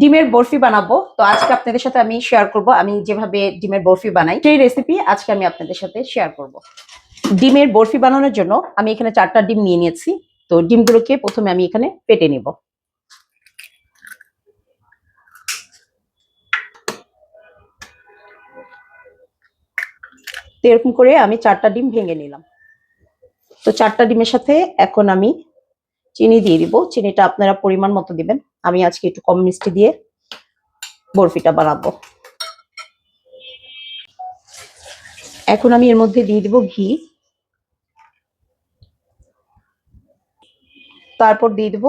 ডিমের বরফি বানাবো। তো আজকে আপনাদের সাথে আমি শেয়ার করব। আমি যেভাবে ডিমের বরফি বানাই, সেই রেসিপি আজকে আমি আপনাদের সাথে শেয়ার করব। ডিমের বরফি বানানোর জন্য আমি এখানে চারটা ডিম নিয়ে নিয়েছি। তো ডিমগুলোকে প্রথমে আমি এখানে পেটে নিব। তো এরকম করে আমি চারটা ডিম ভেঙে নিলাম। তো চারটা ডিমের সাথে এখন আমি চিনি দিয়ে দিব। চিনিটা আপনারা পরিমাণ মতো দিবেন। আমি আজকে একটু কম মিষ্টি দিয়ে বরফিটা বানাবো। এখন আমি এর মধ্যে দিয়ে দিব ঘি। তারপর দিয়ে দিব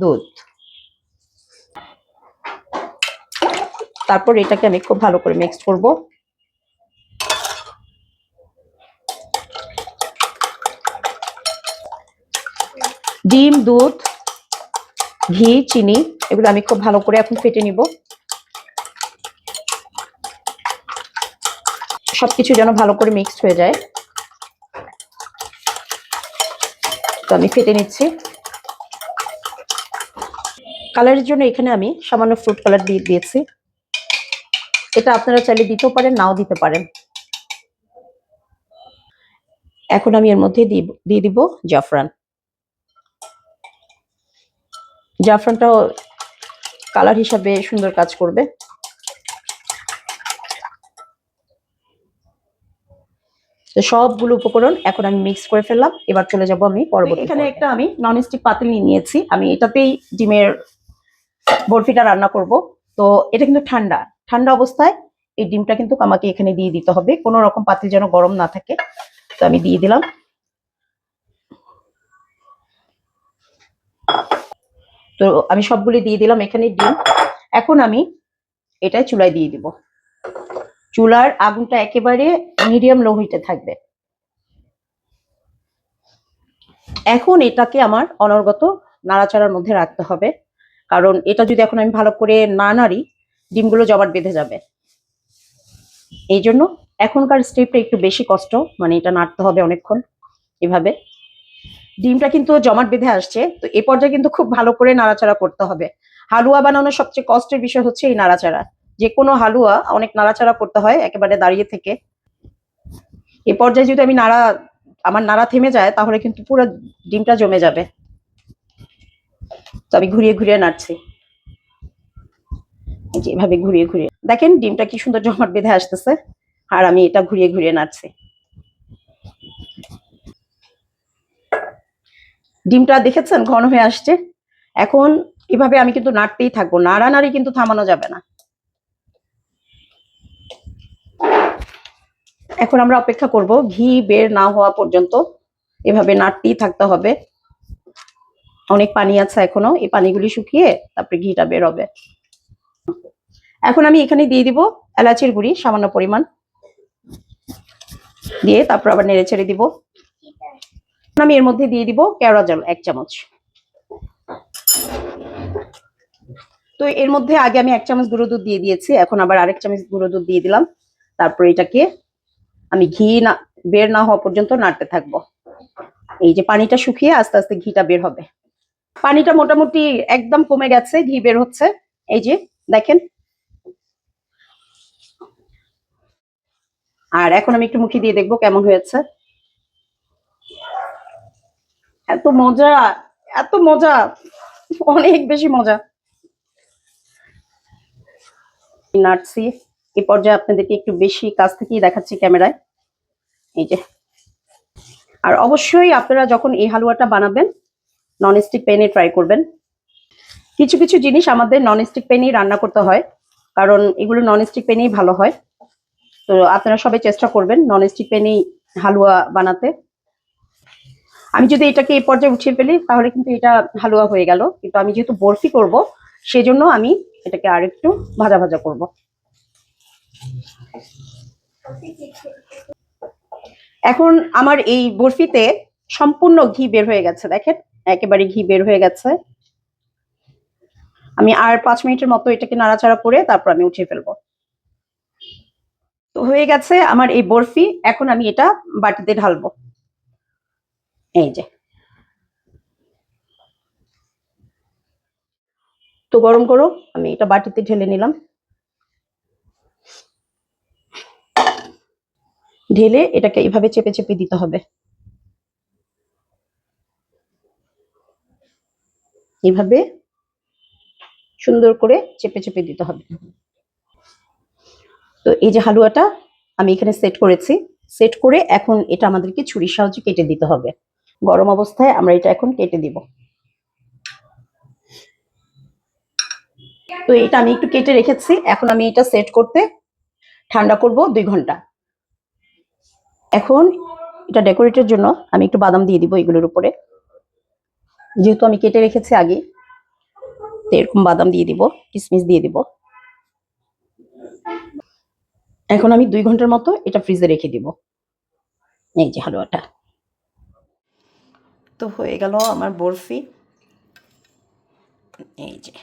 দুধ। তারপর এটাকে আমি খুব ভালো করে মিক্স করব। ডিম, দুধ ঘি, চিনি, এগুলো আমি খুব ভালো করে এখন ফেটে নিব। সবকিছু যেন ভালো করে মিক্সড হয়ে যায়। তো আমি ফেটে নিচ্ছি। কালারের জন্য এখানে আমি সামান্য ফ্রুট কালার দিয়ে দিয়েছি। এটা আপনারা চাইলে দিতেও পারেন, নাও দিতে পারেন। এখন আমি এর মধ্যে দিয়ে দিব জাফরান। জাফরানটাও কালার হিসাবে সুন্দর কাজ করবে। তো সবগুলো উপকরণ এখন আমি মিক্স করে ফেললাম। এবার চলে যাব আমি পরবর্তী এখানে একটা আমি ননস্টিক পাতিল নিয়ে নিয়েছি। আমি এটাতেই ডিমের বরফিটা রান্না করব। তো এটা কিন্তু ঠান্ডা। ঠান্ডা অবস্থায় এই ডিমটা কিন্তু আমাকে এখানে দিয়ে দিতে হবে। কোনো রকম পাতিল যেন গরম না থাকে। তো আমি দিয়ে দিলাম। তো আমি সবগুলি দিয়ে দিলাম, এখানে ডিম। এখন আমি এটা চুলায় দিয়ে দিব। চুলার আগুনটা একেবারে মিডিয়াম লো হিটে থাকবে। এখন এটাকে আমার অনর্গত নাড়াচাড়ার মধ্যে রাখতে হবে। কারণ এটা যদি এখন আমি ভালো করে না নাড়ি, ডিমগুলো জমাট বেঁধে যাবে। এই জন্য এখনকার স্টেপটা একটু বেশি কষ্ট মানে এটা নাড়তে হবে অনেকক্ষণ এভাবে। ডিমটা কিন্তু জমাট বেঁধে আসছে, তো এ পর্যায়ে কিন্তু খুব ভালো করে নাড়াচাড়া করতে হবে। হালুয়া বানানোর সবচেয়ে কষ্টের বিষয় হচ্ছে এই নাড়াচাড়া। যে কোনো হালুয়া অনেক নাড়াচাড়া করতে হয় একেবারে দাঁড়িয়ে থেকে। এ পর্যায়ে যদি আমি নাড়া, আমার নাড়া থেমে যায়, তাহলে কিন্তু পুরো ডিমটা জমে যাবে। তো আমি ঘুরিয়ে ঘুরিয়ে নাড়ছি। এভাবে ঘুরিয়ে ঘুরিয়ে। দেখেন ডিমটা কি সুন্দর জমাট বেঁধে আসতেছে, আর আমি এটা ঘুরিয়ে ঘুরিয়ে নাড়ছি। ডিমটা দেখেছেন? ঘন হয়ে আসছে। এখন এভাবে আমি কিন্তু নাড়তেই থাকব। নাড়ানাড়ি কিন্তু থামানো যাবে না। এখন আমরা অপেক্ষা করব, ঘি বের না হওয়া পর্যন্ত। এভাবে নাড়তেই থাকতে হবে। অনেক পানি আছে এখনও। এই পানিগুলি শুকিয়ে তারপরে ঘিটা বের হবে। এখন আমি এখানে দিয়ে দিব এলাচির গুঁড়ি, সামান্য পরিমাণ। দিয়ে তারপর আবার নেড়ে ছেড়ে দিব। আমি এর মধ্যে দিয়ে দিব কেওড়া জল এক চামচ। তো এর মধ্যে আগে আমি এক চামচ গুঁড়ো দুধ দিয়ে দিয়েছি, এখন আবার আরেক চামচ গুঁড়ো দুধ দিয়ে দিলাম। তারপর এটাকে আমি ঘি না, বের না হওয়া পর্যন্ত নাড়তে থাকব। এই যে পানিটা শুকিয়ে আস্তে আস্তে ঘিটা বের হবে। পানিটা মোটামুটি একদম কমে গেছে, ঘি বের হচ্ছে। এই যে, দেখেন। আর এখন আমি একটু মুখি দিয়ে দেখব কেমন হয়েছে। এত মজা এত মজা, অনেক বেশি মজা। নাড়ছি এ পর্যায়ে আপনাদেরকে একটু বেশি কাছ থেকেই দেখাচ্ছি ক্যামেরায়। এই যে। আর অবশ্যই আপনারা যখন এই হালুয়াটা বানাবেন ননস্টিক প্যানে ট্রাই করবেন। কিছু কিছু জিনিস আমাদের ননস্টিক প্যানেই রান্না করতে হয়, কারণ এগুলো ননস্টিক প্যানেই ভালো হয়। তো আপনারা সবাই চেষ্টা করবেন ননস্টিক প্যানেই হালুয়া বানাতে। আমি যদি এটাকে এই পর্যায়ে উঠিয়ে ফেলি, তাহলে কিন্তু এটা হালুয়া হয়ে গেল। কিন্তু আমি যেহেতু বরফি করব, সেজন্য আমি এটাকে আরেকটু ভাজা ভাজা করব। এখন আমার এই বরফিতে সম্পূর্ণ ঘি বের হয়ে গেছে, দেখেন? একেবারে ঘি বের হয়ে গেছে। আমি আর পাঁচ মিনিটের মতো এটাকে নাড়াচাড়া করে তারপর আমি উঠিয়ে ফেলব। তো হয়ে গেছে আমার এই বরফি। এখন আমি এটা বাটিতে ঢালবো। এই যে। তো গরম গরম আমি এটা বাটিতে ঢেলে নিলাম। ঢেলে এটাকে এইভাবে চেপে চেপে দিতে হবে। এইভাবে সুন্দর করে চেপে চেপে দিতে হবে। তো এই যে হালুয়াটা আমি এখানে সেট করেছি। সেট করে এখন এটা আমাদেরকে ছুরির সাহায্যে কেটে দিতে হবে। গরম অবস্থায় আমরা এটা এখন কেটে দিব। তো এটা আমি একটু কেটে রেখেছি। এখন আমি এটা সেট করতে ঠান্ডা করব দুই ঘণ্টা। এখন এটা ডেকোরেটের জন্য আমি একটু বাদাম দিয়ে দিব এগুলোর উপরে। যেহেতু আমি কেটে রেখেছি আগে, তো এরকম বাদাম দিয়ে দিব কিশমিশ দিয়ে দিব। এখন আমি দুই ঘণ্টার মতো এটা ফ্রিজে রেখে দিব। এই যে হালুয়াটা। তো হয়ে গেল আমার বরফি। এই যে।